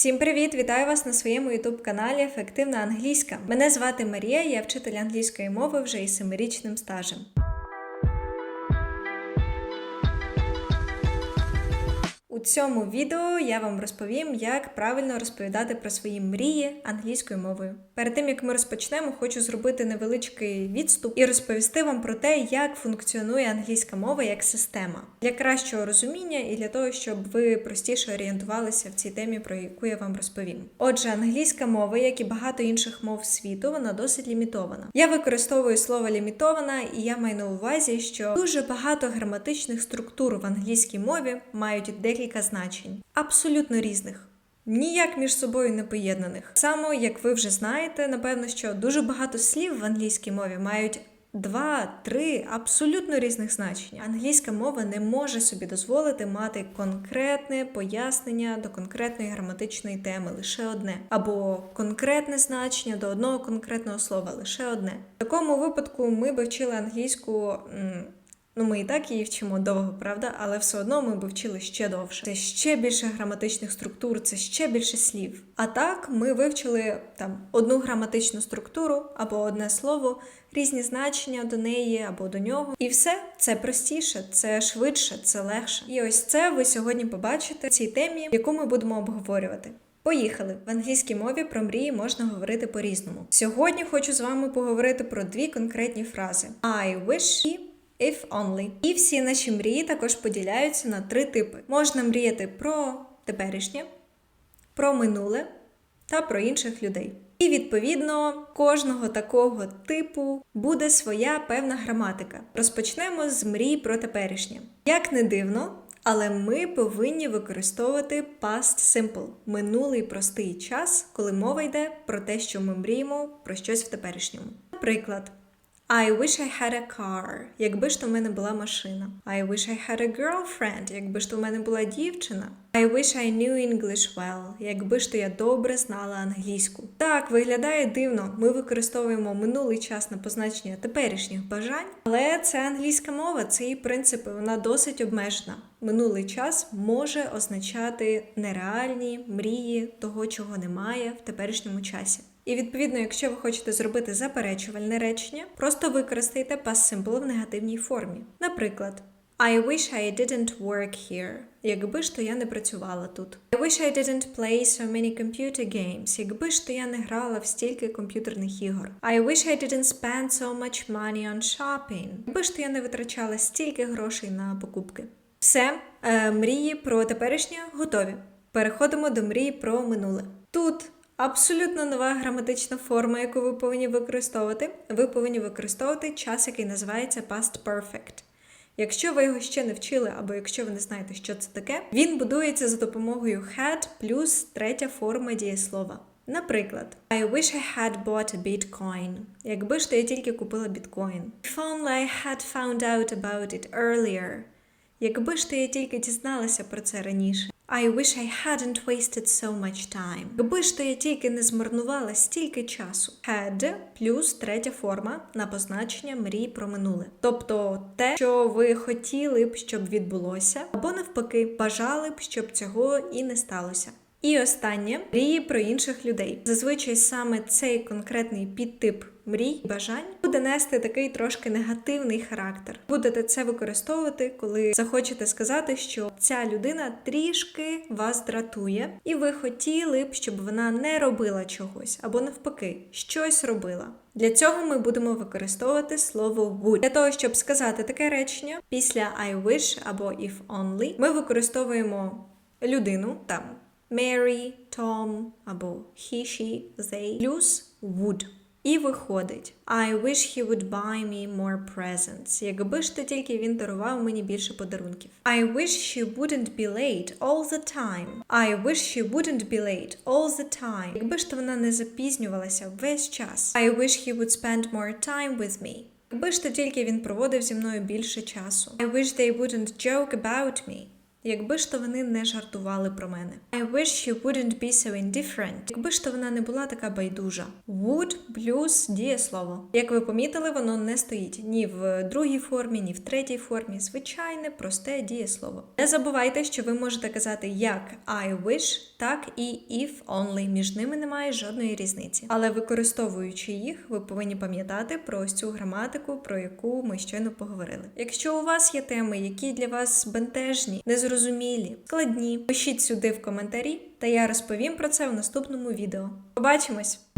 Всім привіт! Вітаю вас на своєму youtube каналі Ефективна англійська. Мене звати Марія, я вчитель англійської мови вже із семирічним стажем. Цьому відео я вам розповім, як правильно розповідати про свої мрії англійською мовою. Перед тим як ми розпочнемо, хочу зробити невеличкий відступ і розповісти вам про те, як функціонує англійська мова як система для кращого розуміння і для того, щоб ви простіше орієнтувалися в цій темі, про яку я вам розповім. Отже, англійська мова, як і багато інших мов світу, вона досить лімітована. Я використовую слово лімітована, і я маю на увазі, що дуже багато граматичних структур в англійській мові мають декілька значень, абсолютно різних. Ніяк між собою не поєднаних. Само як ви вже знаєте, напевно, що дуже багато слів в англійській мові мають два-три абсолютно різних значення. Англійська мова не може собі дозволити мати конкретне пояснення до конкретної граматичної теми лише одне, або конкретне значення до одного конкретного слова лише одне. В такому випадку ми би вчили англійську. м, Ну, ми і так її вчимо довго, правда, але все одно ми би вчили ще довше. Це ще більше граматичних структур, це ще більше слів. А так ми вивчили там одну граматичну структуру або одне слово, різні значення до неї або до нього. І все це простіше, це швидше, це легше. І ось це ви сьогодні побачите в цій темі, яку ми будемо обговорювати. Поїхали в англійській мові про мрії можна говорити по-різному. Сьогодні хочу з вами поговорити про дві конкретні фрази: I wish і if only. І всі наші мрії також поділяються на три типи: можна мріяти про теперішнє, про минуле та про інших людей. І відповідно кожного такого типу буде своя певна граматика. Розпочнемо з мрій про теперішнє. Як не дивно, але ми повинні використовувати past simple – минулий простий час, коли мова йде про те, що ми мріємо про щось в теперішньому. Наприклад. I wish I had a car, якби ж то в мене була машина. I wish I had a girlfriend, якби ж то в мене була дівчина. I wish I knew English well, якби ж то я добре знала англійську. Так, виглядає дивно. Ми використовуємо минулий час на позначення теперішніх бажань, але це англійська мова, це її принципи, вона досить обмежена. Минулий час може означати нереальні мрії того, чого немає в теперішньому часі. І відповідно, якщо ви хочете зробити заперечувальне речення, просто використайте past simple в негативній формі. Наприклад, I wish I didn't work here. Якби ж то я не працювала тут. I wish I didn't play so many computer games. Якби ж то я не грала в стільки комп'ютерних ігор. I wish I didn't spend so much money on shopping. Якби ж то я не витрачала стільки грошей на покупки. Все, е, мрії про теперішнє готові. Переходимо до мрії про минуле. Тут Абсолютно нова граматична форма, яку ви повинні використовувати. Ви повинні використовувати час, який називається past perfect. Якщо ви його ще не вчили, або якщо ви не знаєте, що це таке, він будується за допомогою had плюс третя форма дієслова. Наприклад, I wish I had bought a bitcoin. Якби ж то я тільки купила біткоін. If only I had found out about it earlier. Якби ж то я тільки дізналася про це раніше. I wish I hadn't wasted so much time. Якби ж то я тільки не змарнувала стільки часу. Had плюс третя форма на позначення мрій про минуле. Тобто те, що ви хотіли б, щоб відбулося, або навпаки, бажали б, щоб цього і не сталося. І останнє мрії про інших людей. Зазвичай саме цей конкретний підтип мрій, бажань буде нести такий трошки негативний характер. Будете це використовувати, коли захочете сказати, що ця людина трішки вас дратує, і ви хотіли б, щоб вона не робила чогось, або навпаки, щось робила. Для цього ми будемо використовувати слово would. Для того, щоб сказати таке речення, після I wish або if only, ми використовуємо людину там. Mary, Tom або he, she, they плюс would. І виходить I wish he would buy me more presents. Якби ж то тільки він дарував мені більше подарунків. I wish she wouldn't be late all the time. I wish she wouldn't be late all the time. Якби ж то вона не запізнювалася весь час. I wish he would spend more time with me. Якби ж то тільки він проводив зі мною більше часу. I wish they wouldn't joke about me. Якби ж то вони не жартували про мене. I wish you wouldn't be so indifferent. Якби ж то вона не була така байдужа. Would плюс дієслово. Як ви помітили, воно не стоїть ні в другій формі, ні в третій формі. Звичайне, просте дієслово. Не забувайте, що ви можете казати як I wish, так і if only. Між ними немає жодної різниці. Але використовуючи їх, ви повинні пам'ятати про ось цю граматику, про яку ми щойно поговорили. Якщо у вас є теми, які для вас бентежні, незрозумілі, складні, пишіть сюди в коментарі, та я розповім про це в наступному відео. Побачимось!